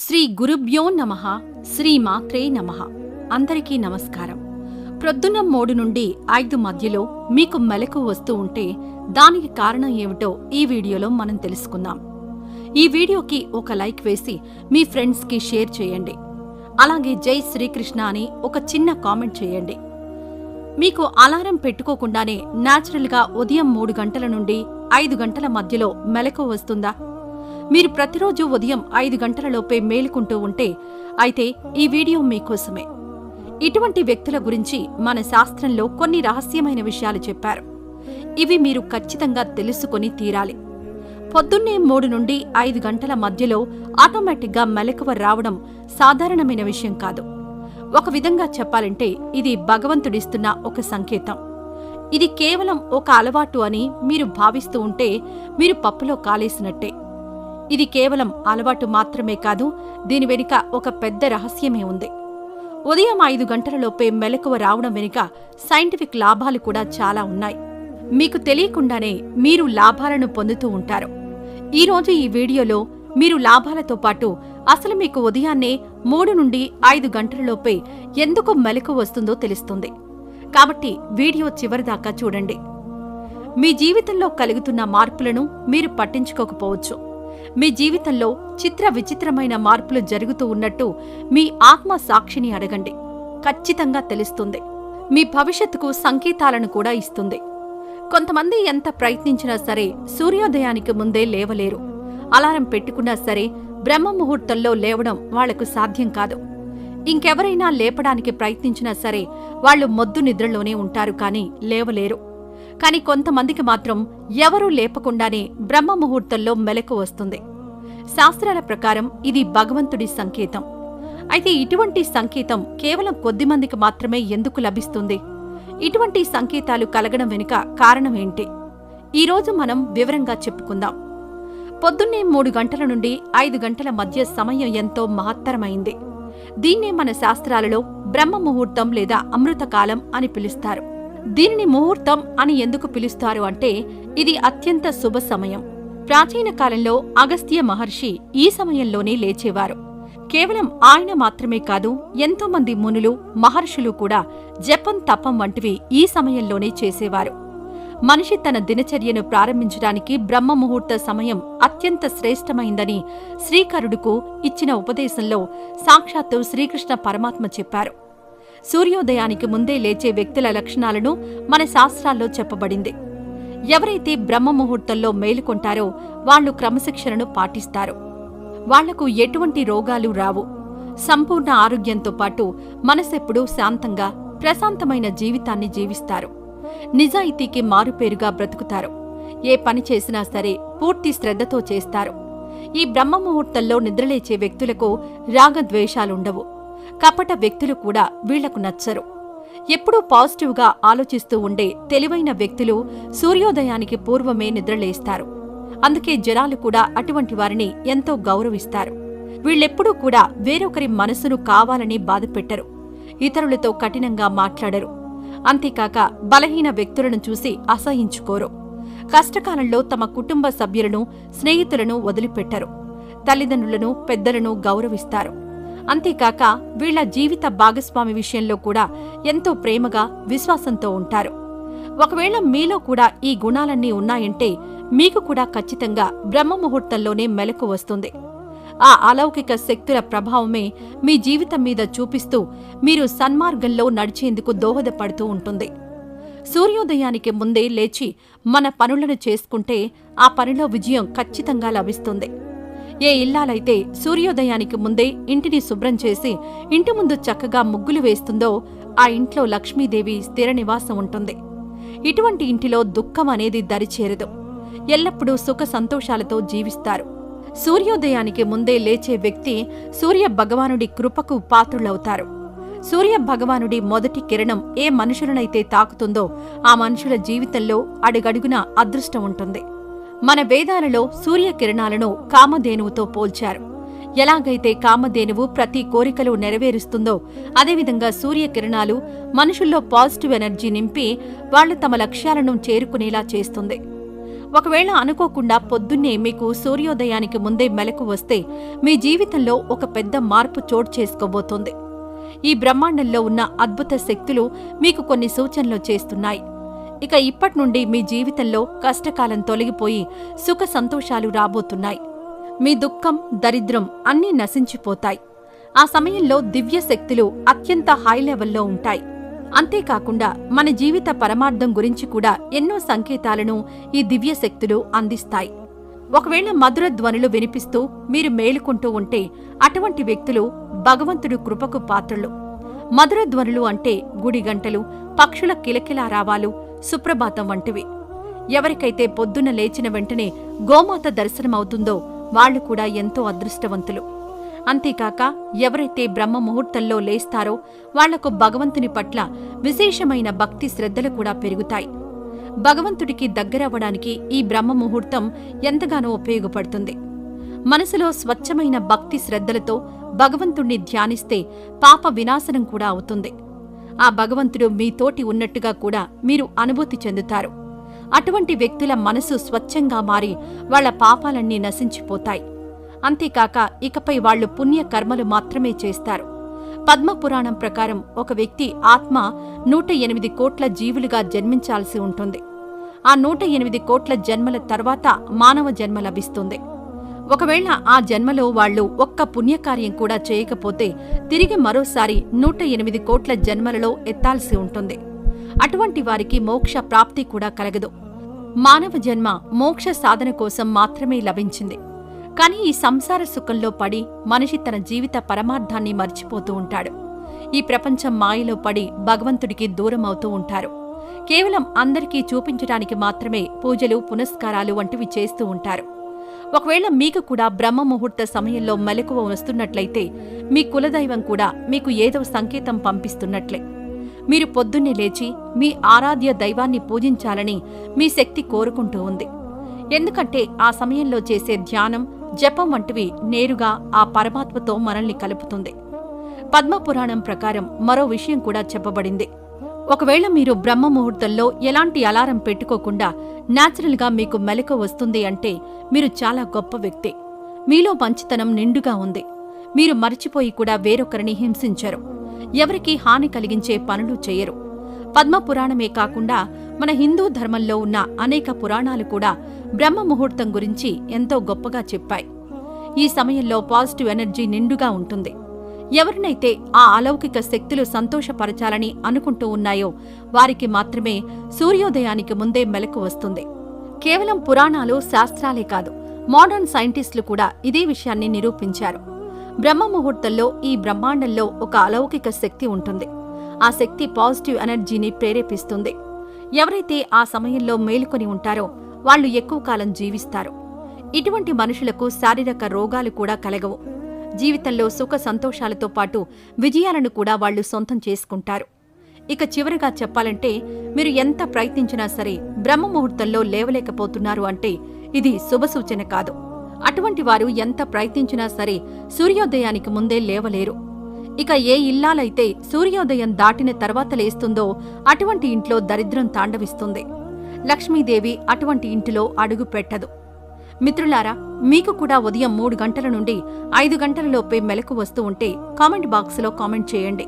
శ్రీ గురుభ్యో నమ శ్రీ మాత్రే నమ. అందరికీ నమస్కారం. ప్రొద్దున మూడు నుండి ఐదు మధ్యలో మీకు మెలకు వస్తూ ఉంటే దానికి కారణం ఏమిటో ఈ వీడియోలో మనం తెలుసుకుందాం. ఈ వీడియోకి ఒక లైక్ వేసి మీ ఫ్రెండ్స్కి షేర్ చేయండి. అలాగే జై శ్రీకృష్ణ అని ఒక చిన్న కామెంట్ చేయండి. మీకు అలారం పెట్టుకోకుండానే న్యాచురల్గా ఉదయం మూడు గంటల నుండి ఐదు గంటల మధ్యలో మెలకు వస్తుందా? మీరు ప్రతిరోజు ఉదయం ఐదు గంటలలోపే మేలుకుంటూ ఉంటే అయితే ఈ వీడియో మీకోసమే ఇటువంటి వ్యక్తుల గురించి మన శాస్త్రంలో కొన్ని రహస్యమైన విషయాలు చెప్పారు. ఇవి మీరు ఖచ్చితంగా తెలుసుకొని తీరాలి. పొద్దున్నే మూడు నుండి ఐదు గంటల మధ్యలో ఆటోమేటిక్గా మెలకువ రావడం సాధారణమైన విషయం కాదు. ఒక విధంగా చెప్పాలంటే ఇది భగవంతుడిస్తున్న ఒక సంకేతం. ఇది కేవలం ఒక అలవాటు అని మీరు భావిస్తూ ఉంటే మీరు పప్పులో కాలేసినట్టే. ఇది కేవలం అలవాటు మాత్రమే కాదు దీని వెనుక ఒక పెద్ద రహస్యమే ఉంది. ఉదయం ఐదు గంటలలోపే మెలకువ రావడం వెనుక సైంటిఫిక్ లాభాలు కూడా చాలా ఉన్నాయి. మీకు తెలియకుండానే మీరు లాభాలను పొందుతూ ఉంటారు. ఈరోజు ఈ వీడియోలో మీరు లాభాలతో పాటు అసలు మీకు ఉదయాన్నే మూడు నుండి ఐదు గంటలలోపే ఎందుకు మెలకు వస్తుందో తెలుస్తుంది. కాబట్టి వీడియో చివరిదాకా చూడండి. మీ జీవితంలో కలుగుతున్న మార్పులను మీరు పట్టించుకోకపోవచ్చు. మీ జీవితంలో చిత్ర విచిత్రమైన మార్పులు జరుగుతూ ఉన్నట్టు మీ ఆత్మ సాక్షిని అడగండి. ఖచ్చితంగా తెలుస్తుంది. మీ భవిష్యత్తుకు సంకేతాలను కూడా ఇస్తుంది. కొంతమంది ఎంత ప్రయత్నించినా సరే సూర్యోదయానికి ముందే లేవలేరు. అలారం పెట్టుకున్నా సరే బ్రహ్మ ముహూర్తంలో లేవడం వాళ్ళకు సాధ్యం కాదు. ఇంకెవరైనా లేపడానికి ప్రయత్నించినా సరే వాళ్ళు మొద్దు నిద్రలోనే ఉంటారు కానీ లేవలేరు. కానీ కొంతమందికి మాత్రం ఎవరూ లేపకుండానే బ్రహ్మ ముహూర్తంలో మెలకు వస్తుంది. శాస్త్రాల ప్రకారం ఇది భగవంతుడి సంకేతం. అయితే ఇటువంటి సంకేతం కేవలం కొద్దిమందికి మాత్రమే ఎందుకు లభిస్తుంది? ఇటువంటి సంకేతాలు కలగడం వెనుక కారణమేంటి ఈరోజు మనం వివరంగా చెప్పుకుందాం. పొద్దున్నే మూడు గంటల నుండి ఐదు గంటల మధ్య సమయం ఎంతో మహత్తరమైంది. దీన్నే మన శాస్త్రాలలో బ్రహ్మ ముహూర్తం లేదా అమృతకాలం అని పిలుస్తారు. దీనిని ముహూర్తం అని ఎందుకు పిలుస్తారు అంటే ఇది అత్యంత శుభ సమయం. ప్రాచీన కాలంలో అగస్త్య మహర్షి ఈ సమయంలోనే లేచేవారు. కేవలం ఆయన మాత్రమే కాదు ఎంతోమంది మునులు మహర్షులు కూడా జపం తపం వంటివి ఈ సమయంలోనే చేసేవారు. మనిషి తన దినచర్యను ప్రారంభించడానికి బ్రహ్మ ముహూర్త సమయం అత్యంత శ్రేష్టమైందని శ్రీకరుడుకు ఇచ్చిన ఉపదేశంలో సాక్షాత్తు శ్రీకృష్ణ పరమాత్మ చెప్పారు. సూర్యోదయానికి ముందే లేచే వ్యక్తుల లక్షణాలను మన శాస్త్రాల్లో చెప్పబడింది. ఎవరైతే బ్రహ్మ ముహూర్తంలో మేలుకొంటారో వాళ్ళు క్రమశిక్షణను పాటిస్తారు. వాళ్ళకు ఎటువంటి రోగాలు రావు. సంపూర్ణ ఆరోగ్యంతో పాటు మనసెప్పుడూ శాంతంగా ప్రశాంతమైన జీవితాన్ని జీవిస్తారు. నిజాయితీకి మారుపేరుగా బ్రతుకుతారు. ఏ పని చేసినా సరే పూర్తి శ్రద్ధతో చేస్తారు. ఈ బ్రహ్మ ముహూర్తంలో నిద్రలేచే వ్యక్తులకు రాగద్వేషాలుండవు. కపట వ్యక్తులు కూడా వీళ్ళకు నచ్చరు. ఎప్పుడూ పాజిటివ్గా ఆలోచిస్తూ ఉండే తెలివైన వ్యక్తులు సూర్యోదయానికి పూర్వమే నిద్రలేస్తారు. అందుకే జనాలు కూడా అటువంటి వారిని ఎంతో గౌరవిస్తారు. వీళ్ళెప్పుడూ కూడా వేరొకరి మనసును కావాలని బాధపెట్టరు. ఇతరులతో కఠినంగా మాట్లాడరు. అంతేకాక బలహీన వ్యక్తులను చూసి అసహించుకోరు. కష్టకాలంలో తమ కుటుంబ సభ్యులను స్నేహితులను వదిలిపెట్టరు. తల్లిదండ్రులను పెద్దలను గౌరవిస్తారు. అంతేకాక వీళ్ళ జీవిత భాగస్వామి విషయంలో కూడా ఎంతో ప్రేమగా విశ్వాసంతో ఉంటారు. ఒకవేళ మీలో కూడా ఈ గుణాలన్నీ ఉన్నాయంటే మీకు కూడా ఖచ్చితంగా బ్రహ్మ ముహూర్తంలోనే మెలకు వస్తుంది. ఆ అలౌకిక శక్తుల ప్రభావమే మీ జీవితం మీద చూపిస్తూ మీరు సన్మార్గంలో నడిచేందుకు దోహదపడుతూ ఉంటుంది. సూర్యోదయానికి ముందే లేచి మన పనులను చేసుకుంటే ఆ పనిలో విజయం ఖచ్చితంగా లభిస్తుంది. ఏ ఇల్లాలైతే సూర్యోదయానికి ముందే ఇంటిని శుభ్రం చేసి ఇంటి ముందు చక్కగా ముగ్గులు వేస్తుందో ఆ ఇంట్లో లక్ష్మీదేవి స్థిర నివాసం ఉంటుంది. ఇటువంటి ఇంటిలో దుఃఖం అనేది దరిచేరదు ఎల్లప్పుడూ సుఖ సంతోషాలతో జీవిస్తారు. సూర్యోదయానికి ముందే లేచే వ్యక్తి సూర్య భగవానుడి కృపకు పాత్రులవుతారు. సూర్య భగవానుడి మొదటి కిరణం ఏ మనుషులనైతే తాకుతుందో ఆ మనుషుల జీవితంలో అడుగడుగున అదృష్టం ఉంటుంది. మన వేదాలలో సూర్యకిరణాలను కామధేనువుతో పోల్చారు. ఎలాగైతే కామధేనువు ప్రతి కోరికలు నెరవేరుస్తుందో అదేవిధంగా సూర్యకిరణాలు మనుషుల్లో పాజిటివ్ ఎనర్జీ నింపి వాళ్ళు తమ లక్ష్యాలను చేరుకునేలా చేస్తుంది. ఒకవేళ అనుకోకుండా పొద్దున్నే మీకు సూర్యోదయానికి ముందే మెలకు వస్తే మీ జీవితంలో ఒక పెద్ద మార్పు చోటు చేసుకోబోతోంది. ఈ బ్రహ్మాండంలో ఉన్న అద్భుత శక్తులు మీకు కొన్ని సూచనలు చేస్తున్నాయి. ఇక ఇప్పటి నుండి మీ జీవితంలో కష్టకాలం తొలగిపోయి సుఖ సంతోషాలు రాబోతున్నాయి. మీ దుఃఖం దరిద్రం అన్నీ నశించిపోతాయి. ఆ సమయంలో దివ్య శక్తులు అత్యంత హై లెవెల్లో ఉంటాయి. అంతేకాకుండా మన జీవిత పరమార్థం గురించి కూడా ఎన్నో సంకేతాలను ఈ దివ్య శక్తులు అందిస్తాయి. ఒకవేళ మధుర ధ్వనులు వినిపిస్తూ మీరు మేలుకుంటూ ఉంటే అటువంటి వ్యక్తులు భగవంతుడు కృపకు పాత్రలు. మధుర ధ్వనులు అంటే గుడి గంటలు పక్షుల కిలకిలా రావాలు సుప్రభాతం వంటివి. ఎవరికైతే పొద్దున లేచిన వెంటనే గోమాత దర్శనమవుతుందో వాళ్ళు కూడా ఎంతో అదృష్టవంతులు. అంతేకాక ఎవరైతే బ్రహ్మ ముహూర్తంలో లేస్తారో వాళ్ళకు భగవంతుని పట్ల విశేషమైన భక్తి శ్రద్ధలు కూడా పెరుగుతాయి. భగవంతుడికి దగ్గరవ్వడానికి ఈ బ్రహ్మ ముహూర్తం ఎంతగానో ఉపయోగపడుతుంది. మనసులో స్వచ్ఛమైన భక్తి శ్రద్ధలతో భగవంతుణ్ణి ధ్యానిస్తే పాప వినాశనం కూడా అవుతుంది. ఆ భగవంతుడు మీతోటి ఉన్నట్టుగా కూడా మీరు అనుభూతి చెందుతారు. అటువంటి వ్యక్తుల మనసు స్వచ్ఛంగా మారి వాళ్ళ పాపాలన్నీ నశించిపోతాయి. అంతేకాక ఇకపై వాళ్ళు పుణ్య కర్మలు మాత్రమే చేస్తారు. పద్మపురాణం ప్రకారం ఒక వ్యక్తి ఆత్మ నూట ఎనిమిది కోట్ల జీవులుగా జన్మించాల్సి ఉంటుంది. ఆ నూట ఎనిమిది కోట్ల జన్మల తర్వాత మానవ జన్మ లభిస్తుంది. ఒకవేళ ఆ జన్మలో వాళ్ళు ఒక్క పుణ్యకార్యం కూడా చేయకపోతే తిరిగి మరోసారి నూట ఎనిమిది కోట్ల జన్మలలో ఎత్తాల్సి ఉంటుంది. అటువంటి వారికి మోక్ష ప్రాప్తి కూడా కలగదు. మానవ జన్మ మోక్ష సాధన కోసం మాత్రమే లభించింది. కాని ఈ సంసార సుఖంలో పడి మనిషి తన జీవిత పరమార్థాన్ని మర్చిపోతూ ఉంటాడు. ఈ ప్రపంచం మాయలో పడి భగవంతుడికి దూరమవుతూ ఉంటారు. కేవలం అందరికీ చూపించడానికి మాత్రమే పూజలు పునస్కారాలు వంటివి చేస్తూ ఉంటారు. ఒకవేళ మీకు కూడా బ్రహ్మ ముహూర్త సమయంలో మెలకువ వస్తున్నట్లయితే మీ కులదైవం కూడా మీకు ఏదో సంకేతం పంపిస్తున్నట్లే. మీరు పొద్దున్నే లేచి మీ ఆరాధ్య దైవాన్ని పూజించాలని మీ శక్తి కోరుకుంటూ ఉంది. ఎందుకంటే ఆ సమయంలో చేసే ధ్యానం జపం వంటివి నేరుగా ఆ పరమాత్మతో మనల్ని కలుపుతుంది. పద్మపురాణం ప్రకారం మరో విషయం కూడా చెప్పబడింది. ఒకవేళ మీరు బ్రహ్మ ముహూర్తంలో ఎలాంటి అలారం పెట్టుకోకుండా న్యాచురల్గా మీకు మెలకు వస్తుంది అంటే మీరు చాలా గొప్ప వ్యక్తి. మీలో మంచితనం నిండుగా ఉంది. మీరు మరిచిపోయి కూడా వేరొకరిని హింసించరు. ఎవరికి హాని కలిగించే పనులు చేయరు. పద్మపురాణమే కాకుండా మన హిందూ ధర్మంలో ఉన్న అనేక పురాణాలు కూడా బ్రహ్మ ముహూర్తం గురించి ఎంతో గొప్పగా చెప్పాయి. ఈ సమయంలో పాజిటివ్ ఎనర్జీ నిండుగా ఉంటుంది. ఎవరినైతే ఆ అలౌకిక శక్తులు సంతోషపరచాలని అనుకుంటూ ఉన్నాయో వారికి మాత్రమే సూర్యోదయానికి ముందే మెలకు వస్తుంది. కేవలం పురాణాలు శాస్త్రాలే కాదు మోడర్న్ సైంటిస్టులు కూడా ఇదే విషయాన్ని నిరూపించారు. బ్రహ్మ ముహూర్తంలో ఈ బ్రహ్మాండంలో ఒక అలౌకిక శక్తి ఉంటుంది. ఆ శక్తి పాజిటివ్ ఎనర్జీని ప్రేరేపిస్తుంది. ఎవరైతే ఆ సమయంలో మేలుకొని ఉంటారో వాళ్ళు ఎక్కువ కాలం జీవిస్తారు. ఇటువంటి మనుషులకు శారీరక రోగాలు కూడా కలగవు. జీవితంలో సుఖ సంతోషాలతో పాటు విజయాలను కూడా వాళ్ళు సొంతం చేసుకుంటారు. ఇక చివరిగా చెప్పాలంటే మీరు ఎంత ప్రయత్నించినా సరే బ్రహ్మ ముహూర్తంలో లేవలేకపోతున్నారు అంటే ఇది శుభసూచన కాదు. అటువంటి వారు ఎంత ప్రయత్నించినా సరే సూర్యోదయానికి ముందే లేవలేరు. ఇక ఏ ఇల్లాలైతే సూర్యోదయం దాటిన తర్వాత లేస్తుందో అటువంటి ఇంట్లో దరిద్రం తాండవిస్తుంది. లక్ష్మీదేవి అటువంటి ఇంటిలో అడుగు పెట్టదు. మిత్రులారా మీకు కూడా ఉదయం మూడు గంటల నుండి ఐదు గంటలలోపే మెలకు వస్తూ ఉంటే కామెంట్ బాక్సులో కామెంట్ చేయండి.